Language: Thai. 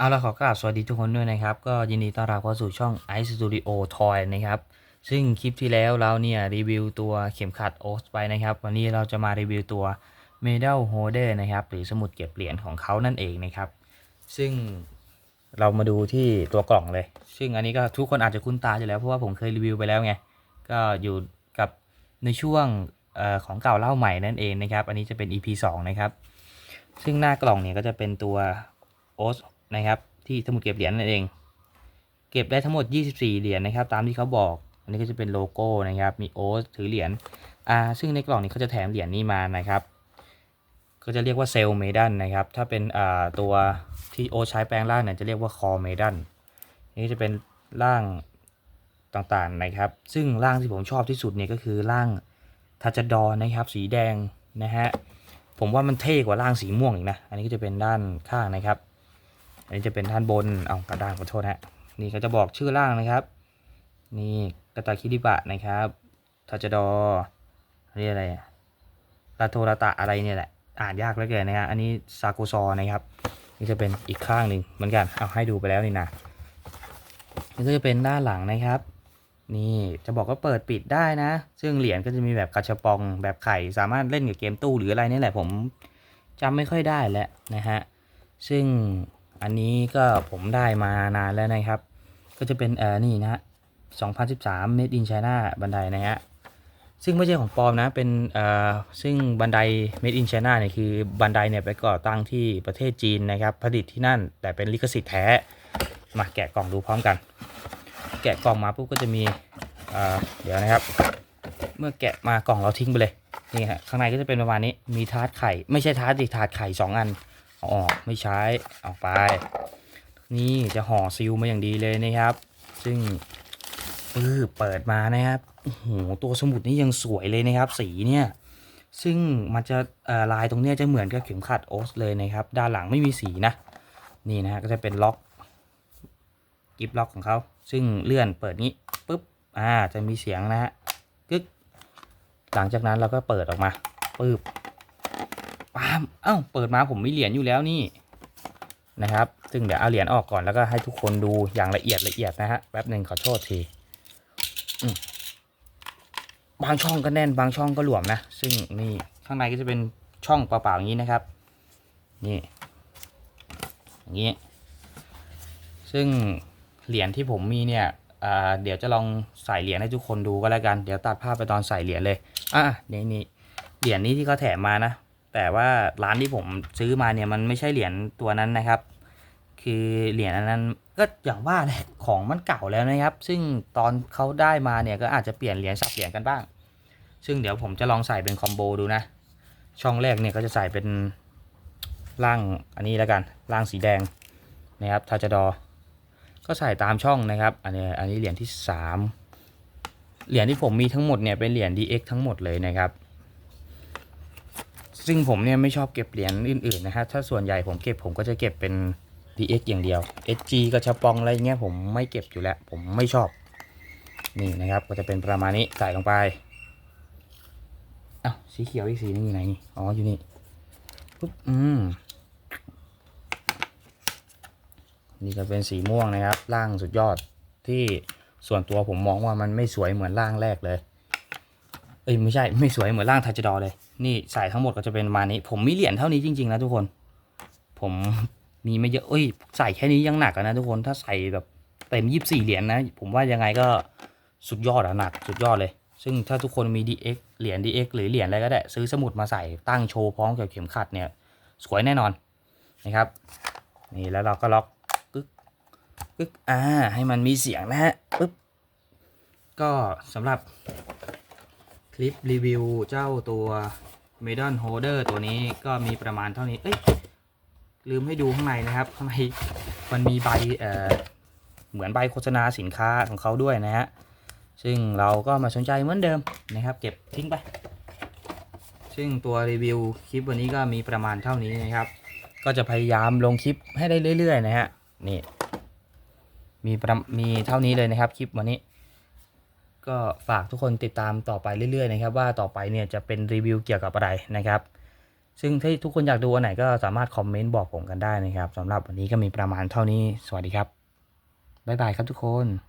เอาละขอกราบสวัสดีทุกคนด้วยนะครับ ก็ยินดีต้อนรับเข้าสู่ช่อง Ice Studio Toy นะครับ ซึ่งคลิปที่แล้วเราเนี่ยรีวิวตัวเข็มขัดโอสไปนะครับ วันนี้เราจะมารีวิวตัว Medal Holder นะครับ หรือสมุดเก็บเหรียญของเขานั่นเองนะครับ ซึ่งเรามาดูที่ตัวกล่องเลย ซึ่งอันนี้ก็ทุกคนอาจจะคุ้นตาอยู่แล้วเพราะว่าผมเคยรีวิวไปแล้วไง ก็อยู่กับในช่วงออของเก่าเล่าใหม่นั่นเองนะครับ อันนี้จะเป็น EP 2 นะครับ ซึ่งหน้ากล่องเนี่ยก็จะเป็นตัวโอส นะครับ ที่สมุดเก็บเหรียญนั่นเอง เก็บได้ทั้งหมด 24 เหรียญนะครับ ตามที่เขาบอก อันนี้ก็จะเป็นโลโก้นะครับ มีโอสถือเหรียญอ่าซึ่งในกล่องนี้เขาจะแถมเหรียญนี้มานะครับ ก็จะเรียกว่าเซลเมดันนะครับ ถ้าเป็นอ่าตัวที่โอใช้แปลงร่างเนี่ยจะเรียกว่าคอเมดันนี่จะเป็นร่างต่างๆนะครับ ซึ่งร่างที่ผมชอบที่สุดเนี่ยก็คือร่างทัชดอนะครับ สีแดงนะฮะผมว่ามันเท่กว่าร่างสีม่วงอีกนะ อันนี้ก็จะเป็นด้านข้างนะครับ อันนี้จะเป็นด้านบน เอากระดางขอโทษฮะ นี่ก็จะบอกชื่อร่างนะครับ นี่กระตาคิริบะนะครับทัชดอเรียกอะไรลาโทราตะอะไรเนี่ยแหละ อ่านยากเหลือเกินนะฮะ อันนี้ซาโกซอนะครับ นี่จะเป็นอีกข้างหนึ่งเหมือนกัน เอาให้ดูไปแล้วนี่นะนี่ก็จะเป็นด้านหลังนะครับ นี่จะบอกว่าเปิดปิดได้นะ ซึ่งเหรียญก็จะมีแบบกระชับปองแบบไข่ สามารถเล่นกับเกมตู้หรืออะไรนี่แหละผมจำไม่ค่อยได้แล้วนะฮะ ซึ่ง อันนี้ก็ผมได้มานานแล้วนะครับ ก็จะเป็นเออนี่นะฮะ2013 Made in China บันไดนะฮะซึ่งไม่ใช่ของปลอมนะเป็นเอ่อซึ่งบันได Made in China เนี่ยคือบันไดเนี่ยไปก่อตั้งที่ประเทศจีนนะครับ ผลิตที่นั่น แต่เป็นลิขสิทธิ์แท้ มาแกะกล่องดูพร้อมกัน แกะกล่องมาปุ๊บก็จะมีเอ่อเดี๋ยวนะครับ เมื่อแกะมากล่องเราทิ้งไปเลยนี่ฮะข้างในก็จะเป็นประมาณนี้มีทาร์ตไข่ ไม่ใช่ทาร์ตดิทาร์ตไข่สองอัน ออกไม่ใช้ออกไป นี่จะห่อซิลมาอย่างดีเลยนะครับ ซึ่งปื้อเปิดมานะครับโอ้โหตัวสมุดนี่ยังสวยเลยนะครับ สีเนี่ยซึ่งมันจะลายตรงเนี้ยจะเหมือนกับเข็มขัดโอสเลยนะครับ ด้านหลังไม่มีสีนะ นี่นะฮะก็จะเป็นล็อกกิฟล็อกของเขา ซึ่งเลื่อนเปิดนี้ปุ๊บอ่าจะมีเสียงนะฮะกึกหลังจากนั้นเราก็เปิดออกมาปึ๊บ ปามเอ้าเปิดมาผมมีเหรียญอยู่แล้วนี่นะครับ ซึ่งเดี๋ยวเอาเหรียญออกก่อนแล้วก็ให้ทุกคนดูอย่างละเอียดละเอียดนะฮะแป๊บหนึ่งขอโทษทีบางช่องก็แน่นบางช่องก็หลวมนะ ซึ่งนี่ข้างในก็จะเป็นช่องเปล่าๆอย่างนี้นะครับ นี่อย่างนี้ ซึ่งเหรียญที่ผมมีเนี่ยเดี๋ยวจะลองใส่เหรียญให้ทุกคนดูก็แล้วกัน เดี๋ยวตัดภาพไปตอนใส่เหรียญเลย อะนี่นี่เหรียญนี้ที่เขาแถมมานะ แต่ว่าร้านที่ผมซื้อมาเนี่ยมันไม่ใช่เหรียญตัวนั้นนะครับ คือเหรียญอันนั้นก็อย่างว่าแหละของมันเก่าแล้วนะครับ ซึ่งตอนเขาได้มาเนี่ยก็อาจจะเปลี่ยนเหรียญสับเหรียญกันบ้าง ซึ่งเดี๋ยวผมจะลองใส่เป็นคอมโบดูนะ ช่องแรกเนี่ยก็จะใส่เป็นร่างอันนี้แล้วกันร่างสีแดงนะครับทาจดอ ก็ใส่ตามช่องนะครับ อันนี้อันนี้เหรียญที่สามเหรียญที่ผมมีทั้งหมดเนี่ยเป็นเหรียญ DX ทั้งหมดเลยนะครับ ซึ่งผมเนี่ยไม่ชอบเก็บเหรียญอื่นๆนะฮะถ้าส่วนใหญ่ผมเก็บผมก็จะเก็บเป็น DX อย่างเดียว SG กับชาปองอะไรเงี้ยผมไม่เก็บอยู่แล้ว ผมไม่ชอบ นี่นะครับ ก็จะเป็นประมาณนี้ใส่ลงไปอ้าวสีเขียวอีกสีนึงอยู่ไหนนี่อ๋ออยู่นี่ปุ๊บอืมนี่ก็เป็นสีม่วงนะครับร่างสุดยอดที่ส่วนตัวผมมองว่ามันไม่สวยเหมือนร่างแรกเลย เอ้ยไม่ใช่ไม่สวยเหมือนร่างทัชดอเลย นี่ใส่ทั้งหมดก็จะเป็นประมาณนี้ ผมมีเหรียญเท่านี้จริง ๆ นะทุกคน ผมมีไม่เยอะเอ้ยใส่แค่นี้ยังหนักนะทุกคนถ้าใส่แบบเต็มยี่สี่เหรียญนะ ผมว่ายังไงก็สุดยอดอะหนักสุดยอดเลย ซึ่งถ้าทุกคนมี DX เหรียญ DX หรือเหรียญอะไรก็ได้ ซื้อสมุดมาใส่ตั้งโชว์พร้อมกับเข็มขัดเนี่ยสวยแน่นอนนะครับนี่แล้วเราก็ล็อกปึ๊กอ่าให้มันมีเสียงนะฮะปึ๊บก็สำหรับ ลิปรีวิวเจ้าตัว m e d a n Holder ตัวนี้ก็มีประมาณเท่านี้ เอ้ย ลืมให้ดูข้างในนะครับข้างในมันมีใบเอ่อเหมือนใบโฆษณาสินค้าของเขาด้วยนะฮะ ซึ่งเราก็มาสนใจเหมือนเดิมนะครับ เก็บทิ้งไป ซึ่งตัวรีวิวคลิปวันนี้ก็มีประมาณเท่านี้นะครับ ก็จะพยายามลงคลิปให้ได้เรื่อย ๆ นะฮะ นี่ มีประมีเท่านี้เลยนะครับคลิปวันนี้ ก็ฝากทุกคนติดตามต่อไปเรื่อยๆนะครับว่าต่อไปเนี่ยจะเป็นรีวิวเกี่ยวกับอะไรนะครับซึ่งถ้าทุกคนอยากดูอันไหนก็สามารถคอมเมนต์บอกผมกันได้นะครับสำหรับวันนี้ก็มีประมาณเท่านี้สวัสดีครับบ๊ายบายครับทุกคน